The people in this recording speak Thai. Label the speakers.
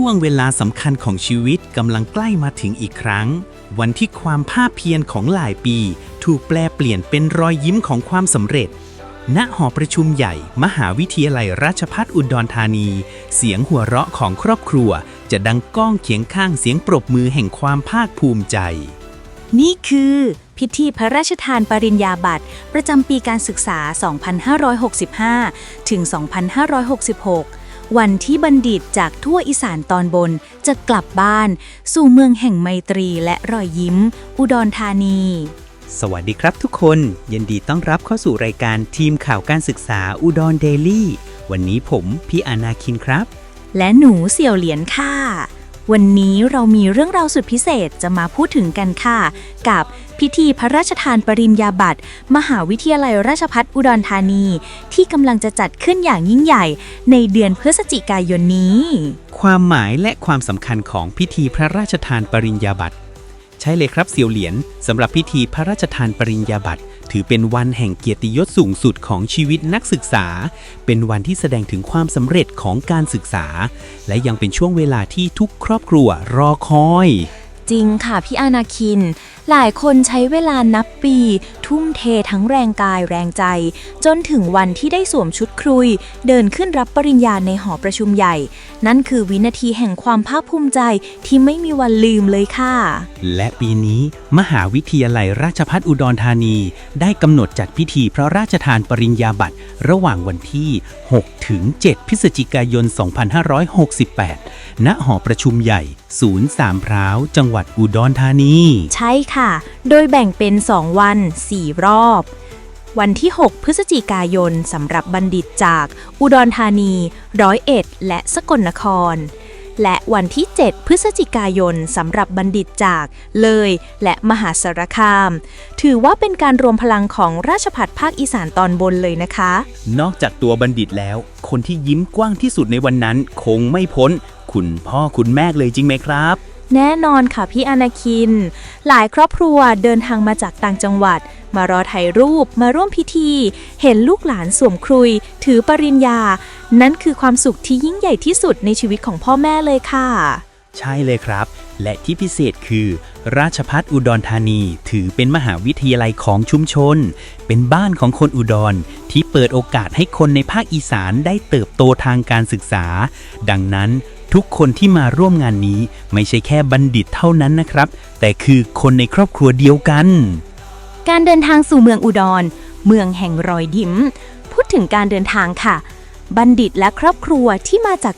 Speaker 1: ช่วงเวลาสำคัญของชีวิตกำลังใกล้มาถึงอีกครั้ง วันที่ความภาคเพียรของหลายปี ถูกแปลเปลี่ยนเป็นรอยยิ้มของความสำเร็จ ณหอประชุมใหญ่ มหาวิทยาลัยราชภัฏอุดรธานี เสียงหัวเราะของครอบครัว จะดังก้องเคียงข้างเสียงปรบมือแห่งความภาคภูมิใจ
Speaker 2: นี่คือพิธีพระราชทานปริญญาบัตร ประจำปีการศึกษา 2565 ถึง 2566 วันที่บัณฑิตจากทั่วอีสานตอนบนจะกลับบ้าน สู่เมืองแห่งไมตรีและรอยยิ้ม อุดรธานี
Speaker 1: สวัสดีครับทุกคน ยินดีต้อนรับเข้าสู่รายการทีมข่าวการศึกษาอุดรเดลี่ วันนี้ผมพี่อานาคินครับ
Speaker 2: และหนูเสี่ยวเหรียญค่ะ วันนี้เรามีเรื่องราวสุดพิเศษจะมาพูดถึงกันค่ะ กับพิธีพระราชทานปริญญาบัตรมหาวิทยาลัยราชพัฒอุดรธานี ที่กำลังจะจัดขึ้นอย่างยิ่งใหญ่ ในเดือนพฤศจิกายนนี้
Speaker 1: ความหมายและความสำคัญของพิธีพระราชทานปริญญาบัตร ใช่เลยครับเสี่ยวเหรียญสำหรับพิธีพระราชทานปริญญาบัตรถือเป็นวันแห่งเกียรติยศสูงสุดของชีวิตนักศึกษา เป็นวันที่แสดงถึงความสำเร็จของการศึกษา และยังเป็นช่วงเวลาที่ทุกครอบครัวรอคอย
Speaker 2: จริงค่ะพี่อาณาคิน หลายคนใช้เวลานับปี ทุ่มเททั้งแรงกายแรงใจ จนถึงวันที่ได้สวมชุดครุย เดินขึ้นรับปริญญาในหอประชุมใหญ่ นั่นคือวินาทีแห่งความภาคภูมิใจที่ไม่มีวันลืมเลยค่ะ
Speaker 1: และปีนี้ มหาวิทยาลัยราชภัฏอุดรธานี ได้กำหนดจัดพิธีพระราชทานปริญญาบัตร ระหว่างวันที่ 6 ถึง 7 พฤศจิกายน 2568 ณ หอประชุมใหญ่ ศูนย์สามพร้าว จังหวัดอุดรธานี
Speaker 2: ใช่ค่ะ โดยแบ่งเป็น 2 วัน4 รอบ วันที่ 6 พฤศจิกายนสำหรับบัณฑิตจาก อุดรธานี ร้อยเอ็ด และสกลนคร และวันที่ 7 พฤศจิกายนสำหรับบัณฑิตจาก เลย และมหาสารคาม ถือว่าเป็นการรวมพลังของราชพัฒภาคอีสานตอนบนเลยนะคะ
Speaker 1: นอกจากตัวบัณฑิตแล้ว คนที่ยิ้มกว้างที่สุดในวันนั้น คงไม่พ้น คุณพ่อคุณแม่เลยจริงไหมครับ
Speaker 2: แน่นอนค่ะพี่อนาคิน หลายครอบครัวเดินทางมาจากต่างจังหวัด มารอถ่ายรูปมาร่วมพิธี เห็นลูกหลานสวมครุย ถือปริญญา นั่นคือความสุขที่ยิ่งใหญ่ที่สุดในชีวิตของพ่อแม่เลยค่ะ
Speaker 1: ใช่เลยครับ และที่พิเศษคือ ราชพัฒอุดรธานีถือเป็นมหาวิทยาลัยของชุมชน เป็นบ้านของคนอุดรที่เปิดโอกาสให้คนในภาคอีสานได้เติบโตทางการศึกษา ดังนั้น ทุกคนที่มาร่วมงานนี้ไม่ใช่แค่บัณฑิตเท่านั้นนะครับ แต่คือคนในครอบครัวเดียวกัน
Speaker 2: การเดินทางสู่เมืองอุดร เมืองแห่งรอยยิ้ม พูดถึงการเดินทางค่ะ บัณฑิตและครอบครัวที่มาจาก